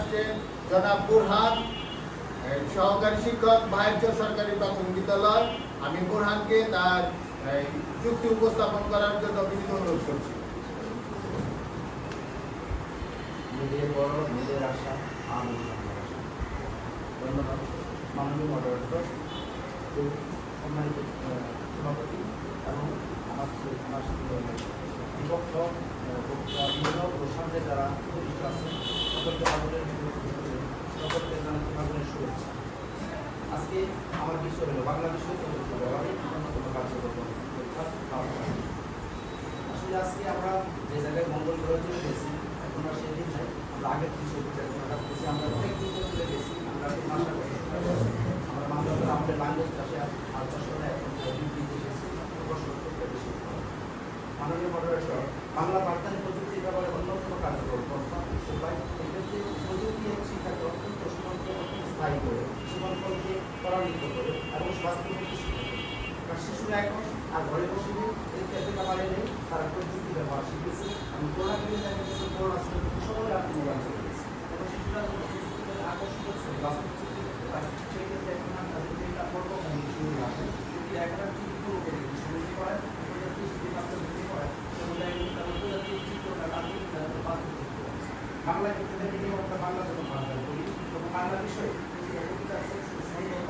আসছেন জনাব বুরহান সহকারী শিক্ষক ভাইজ্য সরকারি প্রাথমিক বিদ্যালয়। আমি বুরহানকে তার যুক্তি উপস্থাপন করার জন্য বিনীত অনুরোধ করছি। নিজের বড়, নিজের আশা আমি ধন্যবাদ, মাননীয় মডারেটর সম্মানিত সভাপতি এবং আমার আমার বিভক্ত বিভিন্ন প্রশান্তে যারা উপস্থিত আছেন। আজকে আমার বাংলা বিষয় প্রযুক্তি ব্যবহারে অন্যতম আজকে আমরা যে জায়গায় মঙ্গল গেছি, এখন আর আমরা আগের আমরা অনেক গেছি, আমরা বাংলা আমাদের আর এখন বাংলা বার্তানি প্রযুক্তি ব্যবহারে অন্যতম কার্যকর পন্থা উপায় এক্ষেত্রে প্রযুক্তি স্থায়ী করে সীমান্তকে ত্বরান্বিত করে এবং বাস্তবমুখী শিক্ষা শিশুরা এখন আর ঘরে বসে এতে এতটা পারে নেই তারা প্রযুক্তি ব্যবহার শিখেছে আমি করোনা কালে দেখা গেছে করোনা সময় আপনি মোবাইল চলে গেছে এবং শিশুরা আকর্ষিত বাস্তব চিত্রে তারা সেই ক্ষেত্রে এখন আর তাদের যে একটা পর্ব শুরু আসে যদি একটা টিভি পুরো করে শুরু করেন প্রযুক্তি যদি মাত্র বৃদ্ধি করেন সেগুলো কিন্তু তাদের প্রজাতির চিত্রটা তাদের তাদের বাস্তব চিত্র আছে। বাংলা ক্ষেত্রে দেখে নিয়ে আমরা বাংলা যখন বাংলা করি তখন বাংলা বিষয়ে যে কবিতা সুন্দর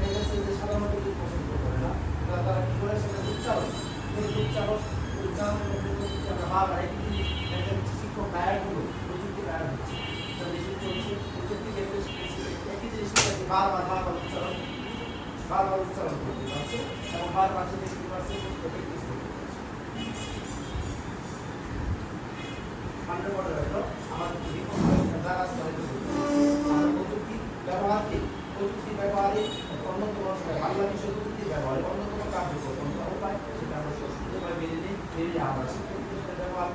দেখা গেছে যে সাধারণত কেউ পছন্দ করে না তারা কি করে সেটা উচ্চারণ উচ্চারণ উচ্চারণ জিনিস একজন শিক্ষক গায়কগুলো প্রযুক্তি গায়ক হচ্ছে প্রযুক্তি ক্ষেত্রে একই জিনিস বারবার বারবার প্রযুক্তি ব্যবহারে পন্থা উপায় সেটা আমরা ব্যবহার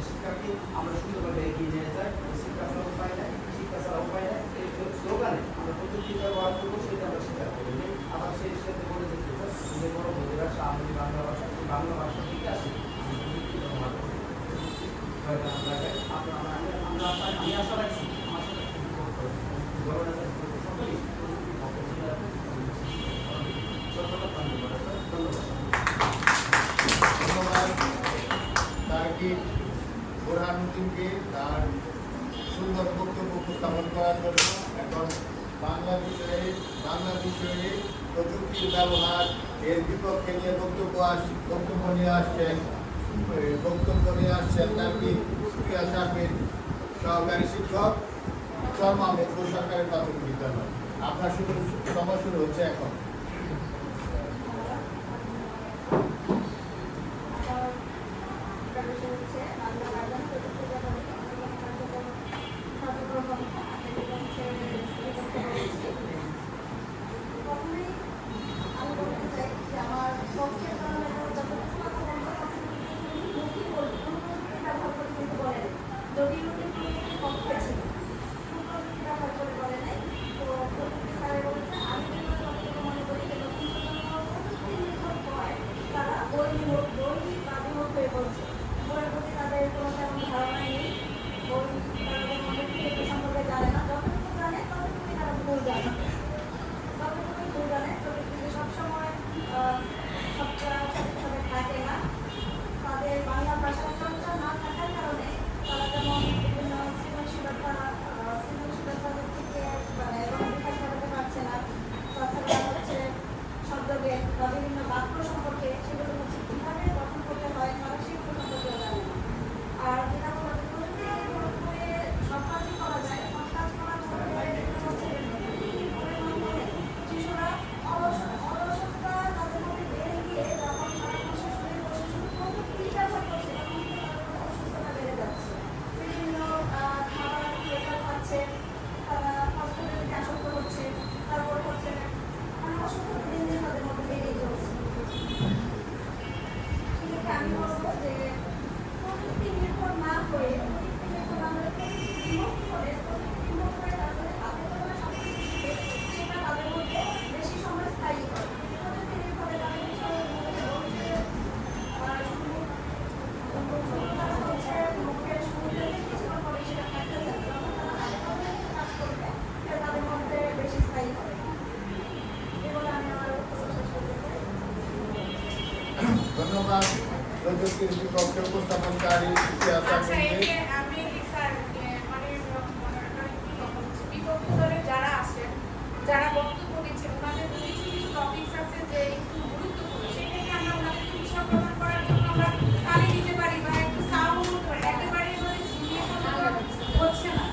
শিক্ষাকে আমরা সুন্দরভাবে এগিয়ে নিয়ে যাই শিক্ষা ছাড়া উপায় নেই শিক্ষা ছাড়া উপায় নেই এই স্লোগানে আমরা প্রযুক্তি ব্যবহার করব সেটা আমরা স্বীকার করে নিই আবার সেই সাথে বলে দিতে চাই যে কোনো বই ভাষা আমি বাংলা ভাষা এই বাংলা ভাষা বিকাশে আমি প্রযুক্তি ব্যবহার করি হয়তো আমরা আপনারা আমরা আশা- আমি আশা রাখছি আমার সাথে গভর্নমেন্ট সকলেই প্রযুক্তির পক্ষে ছিল এবং ধন্যবাদ ধন্যবাদ ধন্যবাদ ধন্যবাদ তার্কিক বোরহানুদ্দিনকে তার সুন্দর বক্তব্য উপস্থাপন করার জন্য এখন বাংলা বিষয়ে বাংলা বিষয়ে প্রযুক্তির ব্যবহার এর বিপক্ষে নিয়ে বক্তব্য আস, বক্তব্য নিয়ে আসছেন বক্তব্য নিয়ে আসছেন তার্কিক সুফিয়া সাহেবের সহকারী শিক্ষক শর্মা মেট্রো সরকারি প্রাথমিক বিদ্যালয়। আপনার শুরু, সময় শুরু হচ্ছে এখন। শিল্পী পক্ষ উপস্থাপনকারী আচ্ছা, মানে, যারা বক্তব্য দিচ্ছেন ওনাদের দিয়েছি কিছু টপিকস আছে যে একটু গুরুত্বপূর্ণ। সেটাকে আমরা ওনাদেরকে বিষয় প্রদান করার জন্য আমরা তালে দিতে পারি বা একটু সাউন্ড একেবারে মানে ঝিমিয়ে হচ্ছে না।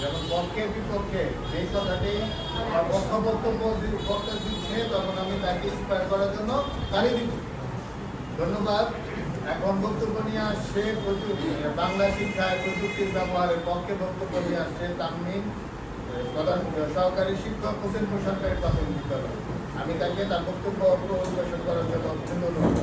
যখন পক্ষে বিপক্ষে যেই কথাটি পক্ষ বক্তব্য বক্তব্য দিচ্ছে তখন আমি তাকে ইন্সপায়ার করার জন্য তালে দিব ধন্যবাদ। এখন বক্তব্য নিয়ে আসছে প্রযুক্তি, বাংলা শিক্ষায় প্রযুক্তির ব্যবহারের পক্ষে বক্তব্য নিয়ে আসছে তামিন প্রধান সহকারী শিক্ষক হোসেন প্রসাদের প্রাথমিক বিদ্যালয়। আমি তাকে তার বক্তব্য অর্থ পরিবেশন করার জন্য ধন্যবাদ।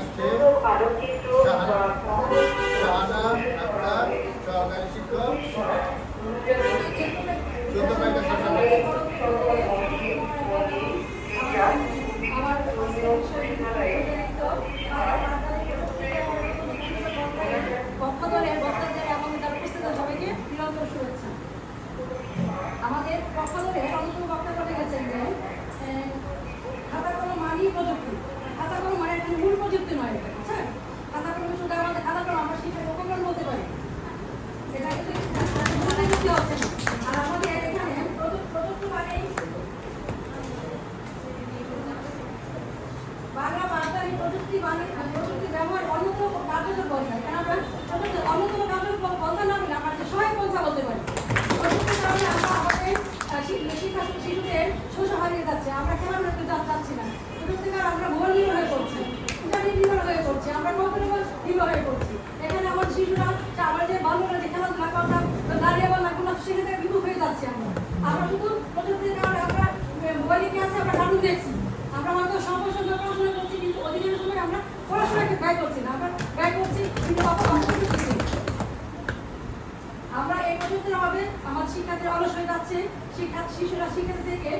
আজকে শাহানা আক্তার সহকারী শিক্ষক সবাইকে নিরন্তর শুভেচ্ছা আমাদের পক্ষান্তরে অনেক বক্তা করে গেছেন যে খাতার কোনো মানই প্রযুক্তি। আদা মানে এটা মূল প্রযুক্তি নয় এটা হ্যাঁ শুধু আমাদের আদা আমরা সেটা উপকরণ বলতে পারি। এটা হচ্ছে আর এখানে প্রযুক্তি মানে বাংলা ভাষার প্রযুক্তি মানে প্রযুক্তি ব্যবহার অন্যতম কার্যকর আমরা তো সময় সঙ্গে পড়াশোনা করছি কিন্তু অধিকাংশ সময় আমরা পড়াশোনাকে করছি না। আমরা ব্যয় করছি আমার শিক্ষার্থী অলস হয়ে যাচ্ছে শিক্ষা শিশুরা শিক্ষা থেকে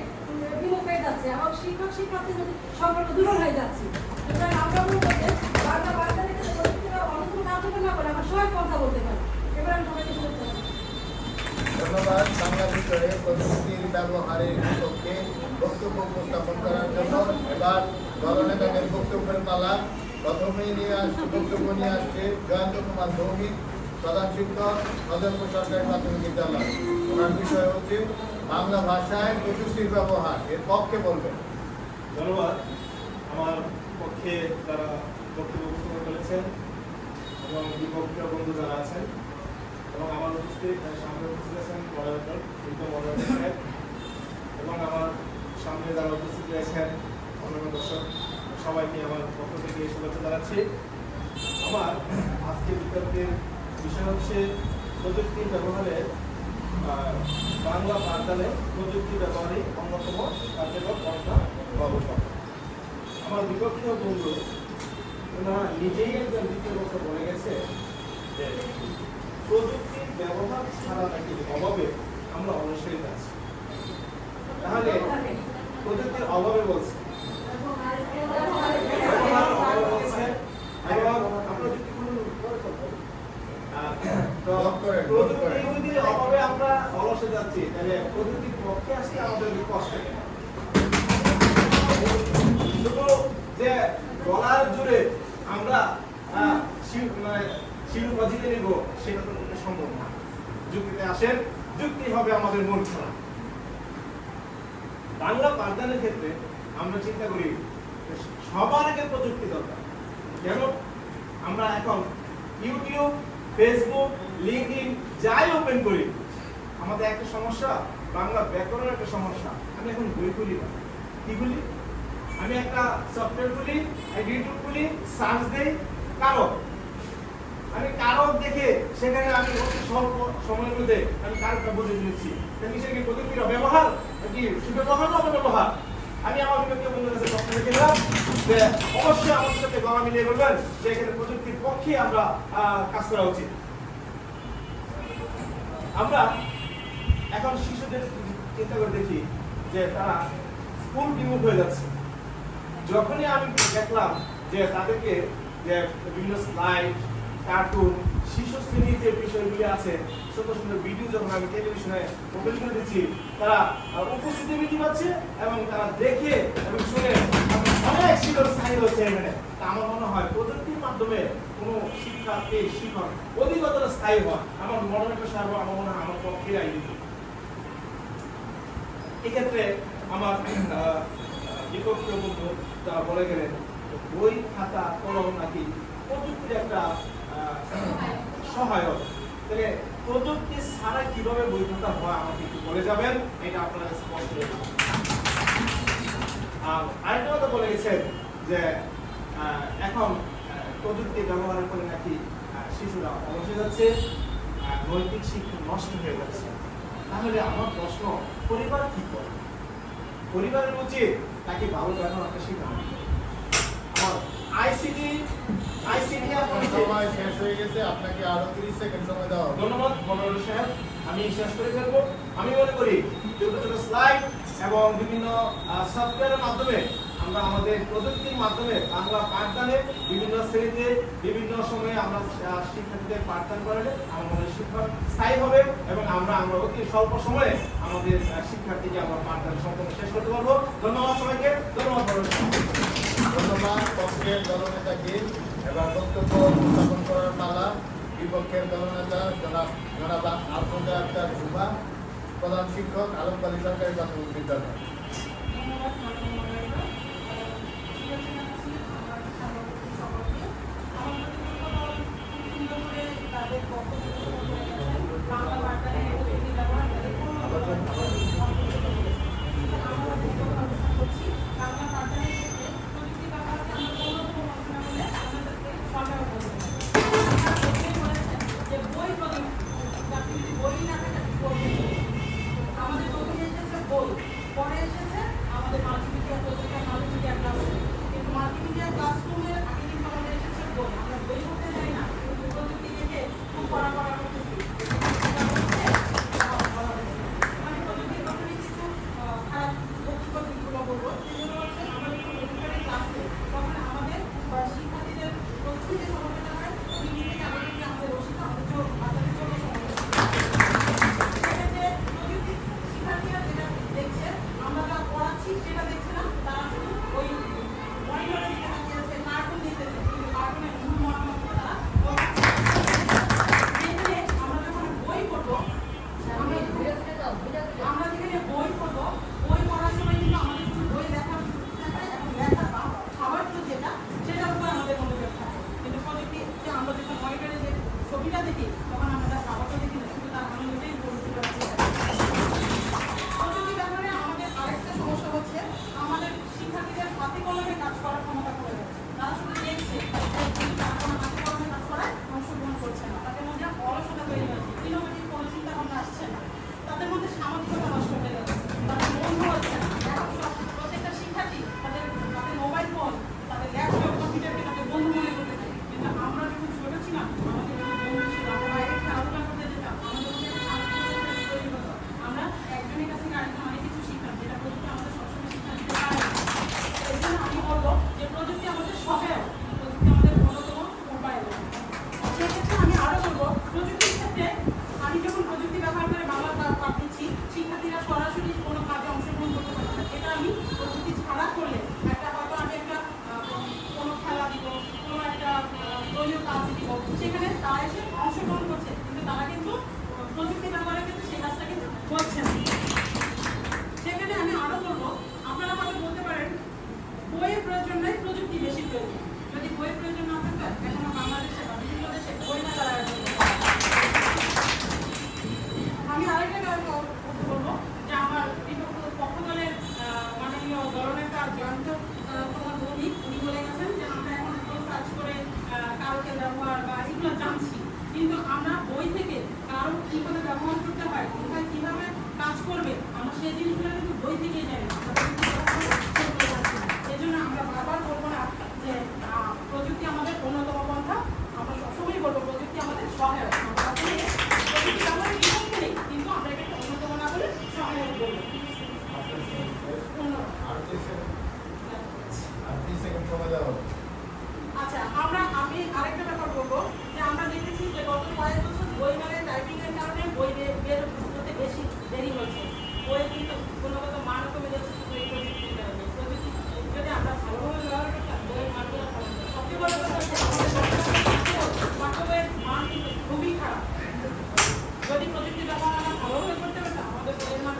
বিমুখ হয়ে যাচ্ছে। এবং শিক্ষক শিক্ষার্থী যদি সম্পর্ক দুর্বল হয়ে যাচ্ছে, সুতরাং আমরা মনে করতে বার্তা বার্তা করে আমরা সবাই কথা বলতে পারি। এবার আমি সবাইকে ধন্যবাদ। ব্যবহারের পক্ষে বক্তব্য উপস্থাপন করার জন্য এবার দলনেতাদের বক্তব্যের পালা প্রথমেই নিয়ে আসছে বক্তব্য নিয়ে আসছে জয়ন্ত কুমার ভৌমিক প্রধান শিক্ষক সদস্য সরকারি প্রাথমিক বিদ্যালয়। ওনার বিষয় হচ্ছে বাংলা ভাষায় প্রযুক্তির ব্যবহার। এর পক্ষে বলবেন। ধন্যবাদ। আমার পক্ষে যারা বক্তব্য উপস্থাপন করেছেন এবং বিপক্ষ বন্ধু যারা আছেন এবং আমার উপস্থিত সামনে উপস্থিত আছেন মডারেটর মডারেটর এবং আমার সামনে যারা উপস্থিত রয়েছেন, অন্যান্য দর্শক, সবাইকে আমার পক্ষ থেকে শুভেচ্ছা জানাচ্ছি। আমার আজকে বিতর্কের বিষয় হচ্ছে প্রযুক্তির ব্যবহারে বাংলা পাঠদানে প্রযুক্তি ব্যবহারে অন্যতম কার্যকর পন্থা গবেষণা আমার বিপক্ষীয় বন্ধু, ওনারা নিজেই একজন দ্বিতীয় কথা বলে গেছে যে প্রযুক্তির ব্যবহার ছাড়া নাকি অভাবে আমরা অবশ্যই আছি। তাহলে প্রযুক্তির অভাবে বলছি। ব্যবহার অভাবে আমরা অলসে যাচ্ছি তাহলে প্রযুক্তির পক্ষে আসলে আমাদের সম্ভব না যুক্তিতে আসেন, যুক্তি হবে আমাদের মন ছাড়া বাংলা পাঠদানের ক্ষেত্রে আমরা চিন্তা করি সবার আগে প্রযুক্তি দরকার। কেন? আমরা এখন ইউটিউব, ফেসবুক লিঙ্ক লিঙ্কডিন যাই ওপেন করি, আমাদের একটা সমস্যা, বাংলা ব্যাকরণের একটা সমস্যা। আমি এখন বই খুলি না। কি খুলি? আমি একটা সফটওয়্যার খুলি ইউটিউব খুলি সার্চ দেই। কারক আমি কারক দেখে সেখানে আমি অতি স্বল্প সময়ের মধ্যে আমি কারকটা বুঝে তাহলে সেটা কি প্রযুক্তির ব্যবহার নাকি সুব্যবহার না অপব্যবহার? আমি আমার বিপক্ষে বন্ধুর কাছে প্রশ্ন রেখেছিলাম যে অবশ্যই আমাদের সাথে গলা মিলিয়ে বলবেন যে এখানে প্রযুক্তির পক্ষে আমরা কাজ করা উচিত। আমরা এখন শিশুদের চিন্তা করে দেখি যে তারা স্কুল বিমুখ হয়ে যাচ্ছে। যখনই আমি দেখলাম যে তাদেরকে যে বিভিন্ন স্লাইড কার্টুন শিশু শ্রেণির যে বিষয়গুলি আছে, সুন্দর সুন্দর ভিডিও যখন আমি টেলিভিশনে ওপেন করে দিচ্ছি, তারা উপস্থিতি বৃদ্ধি পাচ্ছে এবং তারা দেখে এবং শুনে অনেক শিক্ষক স্থায়ী হচ্ছে এখানে আমার মনে হয় প্রযুক্তির মাধ্যমে কোনো শিক্ষার্থী শিক্ষক, অধিকতর স্থায়ী হয় আমার মডারেটর সাহেব আমার মনে হয় আমার পক্ষে আইনি এক্ষেত্রে আমার বিপক্ষীয় বন্ধু, তারা বলে গেলেন, বই খাতা কলম নাকি প্রযুক্তির একটা সহায়ক। তাহলে প্রযুক্তি ছাড়া কীভাবে বই খাতা হয় আমাকে একটু বলে যাবেন? এটা আপনারা স্পষ্ট আর আরেকটা কথা বলে গেছেন যে এখন প্রযুক্তি ব্যবহার করে নাকি শিশুরা অলসে যাচ্ছে আহ, নৈতিক শিক্ষা নষ্ট হয়ে যাচ্ছে। তাহলে আমার প্রশ্ন পরিবার কি করে? পরিবারের উচিত তাকে ভালো ব্যবহার একটা শেখানো আমার আইসিটি আইসিটি আপনার সময় শেষ হয়ে গেছে আপনাকে আরও তিরিশ সেকেন্ড সময় দেওয়া ধন্যবাদ মনোরঞ্জন সাহেব। আমি শেষ করে ফেলব। আমি মনে করি ছোট ছোট স্লাইড এবং বিভিন্ন সফটওয়্যারের মাধ্যমে আমরা আমাদের প্রযুক্তির মাধ্যমে বাংলা পাঠদানে বিভিন্ন শ্রেণীতে বিভিন্ন সময়ে আমরা শিক্ষার্থীদের পাঠদান করালে আমাদের শিক্ষা স্থায়ী হবে এবং আমরা আমরা অতি স্বল্প সময়ে আমাদের শিক্ষার্থীকে আমরা পাঠদান সম্পূর্ণ শেষ করতে পারব। ধন্যবাদ সবাইকে। ধন্যবাদ। ধন্যবাদ। পক্ষের দলনেতাকে এবার বক্তব্য উপস্থাপন করার পালা। বিপক্ষের দলনেতা জনাব জনাব আলফোজা আক্তার জুবা প্রধান শিক্ষক আলমকালী সরকারি প্রাথমিক বিদ্যালয় সুবিধা দেখি তখন আমরা তার দেখি না শুধু তার মনে ওইটাই কোথায় কীভাবে কাজ করবে আমরা সেই জিনিসগুলো কিন্তু বই থেকে জানি না। আমরা প্রযুক্তি ব্যবহার করে জানছি না। এই জন্য আমরা বারবার বলব না যে আহ, প্রযুক্তি আমাদের অন্যতম পন্থা আমরা সবসময় বলব প্রযুক্তি আমাদের সহায়ক আমরা আসলে প্রযুক্তি ব্যবহারের বিপক্ষে নেই, কিন্তু আমরা এটাকে অন্যতম না বলে সহায়ক বলব ধন্যবাদ। আর তিন সেকেন্ড আর তিন সেকেন্ড সময় দেওয়া হবে। আচ্ছা আমরা আমি আরেকটা ব্যাপার বলব যে আমরা দেখেছি যে গত কয়েক বছর বই মানে টাইপিং এর কারণে বই বে- বের হতে বেশি দেরি হচ্ছে বই কিন্তু গুণগত মান কমে যাচ্ছে শুধু এই প্রযুক্তির কারণে প্রযুক্তি যদি আমরা ভালোভাবে ব্যবহার করতাম বইয়ের মানগুলো ভালো হতো। সবচেয়ে বড় কথা হচ্ছে আমাদের বাচ্চাদের বাচ্চা বইয়ের মান কিন্তু খুবই খারাপ যদি প্রযুক্তি ব্যবহার আমরা ভালোভাবে করতে পারতাম আমাদের বইয়ের মান ভালো আরও ভালো হতো ধন্যবাদ ধন্যবাদ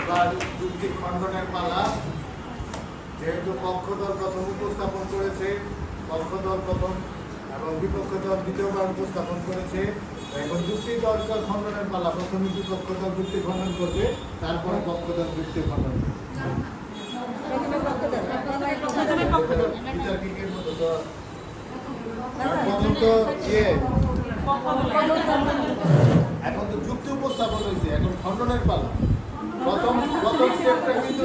এবার যুক্তি খণ্ডনের পালা। যেহেতু পক্ষ দল প্রথম উপস্থাপন করেছে পক্ষ দল প্রথম এবং বিপক্ষ দল দ্বিতীয়বার উপস্থাপন করেছে এখন যুক্তি দল খণ্ডনের পালা প্রথমে বিপক্ষ দল যুক্তি খণ্ডন করবে তারপরে পক্ষ দল যুক্তি খণ্ডন প্রথমে তো ইয়ে। এখন তো যুক্তি উপস্থাপন হয়েছে, এখন খণ্ডনের পালা। প্রথম প্রথম স্টেপটা কিন্তু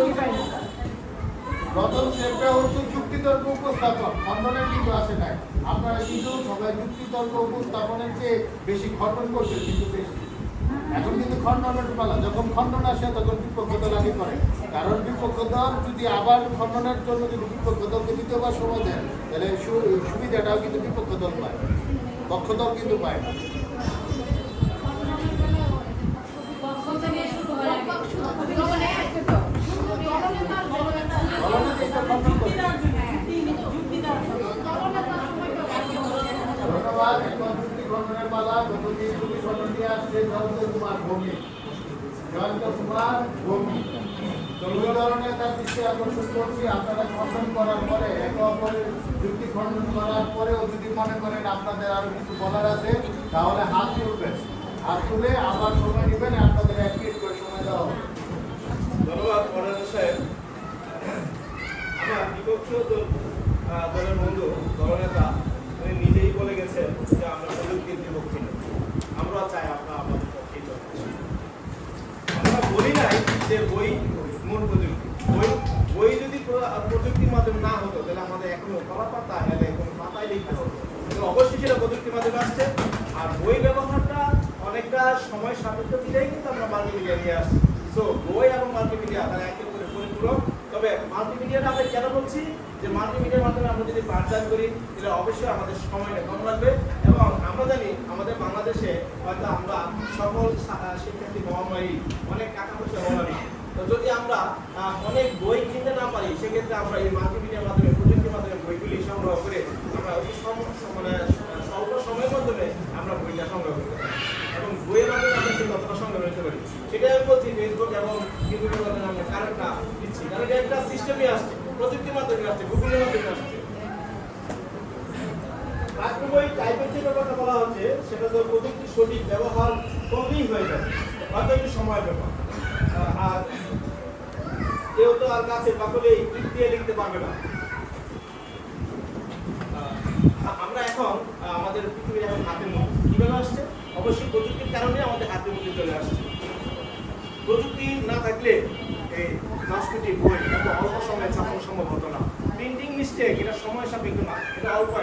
প্রথম স্টেপটা হচ্ছে যুক্তিতর্ক উপস্থাপন। খণ্ডনের কিন্তু আসে নাই। আপনারা কিন্তু সবাই যুক্তিতর্ক উপস্থাপনের চেয়ে বেশি খণ্ডন করছে কিন্তু বেশি। এখন কিন্তু খণ্ডনের পালা। যখন খণ্ডন আসে, তখন বিপক্ষ দল আগে করে। কারণ বিপক্ষ দল যদি আবার খণ্ডনের জন্য যদি বিপক্ষ দলকে দ্বিতীয়বার সময় দেন তাহলে সুবিধাটাও কিন্তু বিপক্ষ দল পায়। পক্ষ দল কিন্তু পায় না। আপনারা খণ্ডন করার পরে একে অপরের যুক্তি খণ্ডন করার পরেও যদি মনে করেন আপনাদের আরও কিছু বলার আছে তাহলে হাত তুলবেন হাত তুলে আবার সময় নেবেন, আপনাদের এক মিনিট করে সময় দেওয়া হবে। ধন্যবাদ মনোরঞ্জন সাহেব। আমার বিপক্ষ দলের বন্ধু, দলনেতা, উনি নিজেই বলে গেছেন যে আমরা প্রযুক্তির বিপক্ষে আমরা চাই আমরা আমাদের পক্ষেই আমরা বলি নাই যে বই মূল প্রযুক্তি। বই বই যদি প্রযুক্তির মাধ্যমে না হতো, তাহলে আমাদের এখনও কলা পাতা এলে কোনো পাতায় লিখতে হতো অবশ্যই সেটা প্রযুক্তির মাধ্যমে আসছে। আর বই ব্যবহারটা অনেকটা সময় সাপেক্ষ দিলেই কিন্তু আমরা মাল্টিমিডিয়া নিয়ে আসছি। সো বই এবং মাল্টিমিডিয়া তারা একে অপরের পরিপূরক তবে মাল্টিমিডিয়াটা আমরা কেন বলছি? যে মাল্টিমিডিয়ার মাধ্যমে আমরা যদি পাঠদান করি, তাহলে অবশ্যই আমাদের সময়টা কম লাগবে। এবং আমরা জানি আমাদের বাংলাদেশে হয়তো আমরা সকল শিক্ষার্থী মহামারী অনেক টাকা পয়সা মহামারী তো যদি আমরা অনেক বই কিনতে না পারি, সেক্ষেত্রে আমরা এই মাল্টিমিডিয়ার মাধ্যমে, প্রযুক্তির মাধ্যমে বইগুলি সংগ্রহ করে আমরা অতি সম- মানে আহ, স্বল্প সময়ের মাধ্যমে আমরা বইটা সংগ্রহ করতে পারি এবং বইয়ের মাধ্যমে আমরা সেই তথ্যটা সংগ্রহ করতে পারি সেটাই আমি বলছি ফেসবুক এবং ইউটিউবের মাধ্যমে আমরা কারেন্টটা দিচ্ছি। কারণ একটা সিস্টেমই আসছে। প্রযুক্তির মাধ্যমে আসছে গুগলের মাধ্যমে আসছে। টাইপের ব্যাপারটা বলা হচ্ছে, সেটা তো সঠিক ব্যবহার হয়ে যাবে। হয়তো একটু ব্যাপার। আর কেউ তো আর দিয়ে লিখতে পারবে না। আমরা এখন আমাদের পৃথিবীর এখন হাতের মধ্যে কীভাবে আসছে? অবশ্যই প্রযুক্তির কারণে আমাদের হাতের মধ্যে চলে আসছে। থাকলে এই কোটি বই এত অল্প সময়ে ছাপানো সম্ভব হতো না। প্রিন্টিং মিস্টেক এটা সময় সাপেক্ষ না এটা অল্প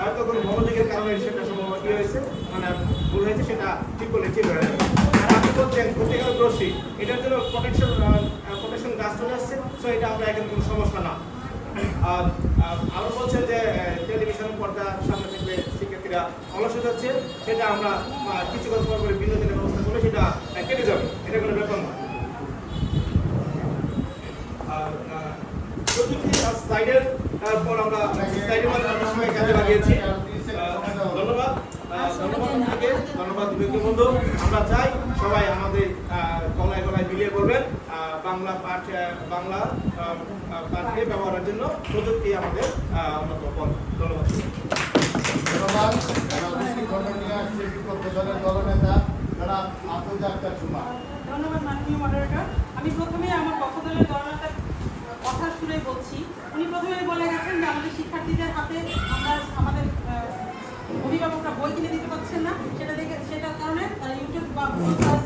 হয়তো কোনো মনোযোগের কারণে সেটা সম্ভব কি হয়েছে? মানে ভুল হয়েছে সেটা ঠিক করলে ঠিক হয়ে যাবে আর আপনি বলছেন ক্ষতিকারক রশ্মি এটার জন্য প্রোটেকশন প্রোটেকশন গাছ চলে আসছে সো এটা আমরা এখন কোনো সমস্যা না। আর আর আরও বলছেন যে টেলিভিশন পর্দা সামনে থেকে শিক্ষার্থীরা অলসে যাচ্ছে সেটা আমরা আহ, কিছু কথা পর করে বিনোদনের ব্যবস্থা করে সেটা কেটে যাবে। এটা কোনো ব্যাপার না আর আহ, ধন্যবাদ। ধন্যবাদ ধন্যবাদ আমরা চাই সবাই আমাদের গলায় গলায় মিলিয়ে করবেন বাংলা পাঠ বাংলা পাঠকে ব্যবহারের জন্য প্রযুক্তি আমাদের অন্যতম Thank you.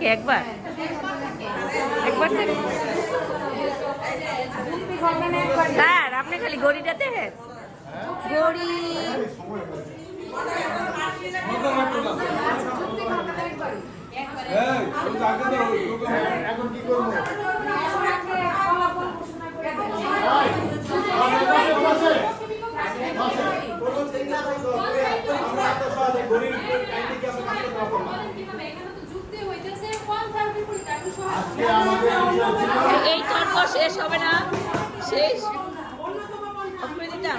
থাকে একবার একবার থাকে স্যার আপনি খালি গড়িটা দেখেন গড়ি এখন কি করব আমরা এত সহজে গরিব আইনকে আমরা কাছে পাবো না এই তর্ক শেষ হবে না। শেষ। অপরাজিতা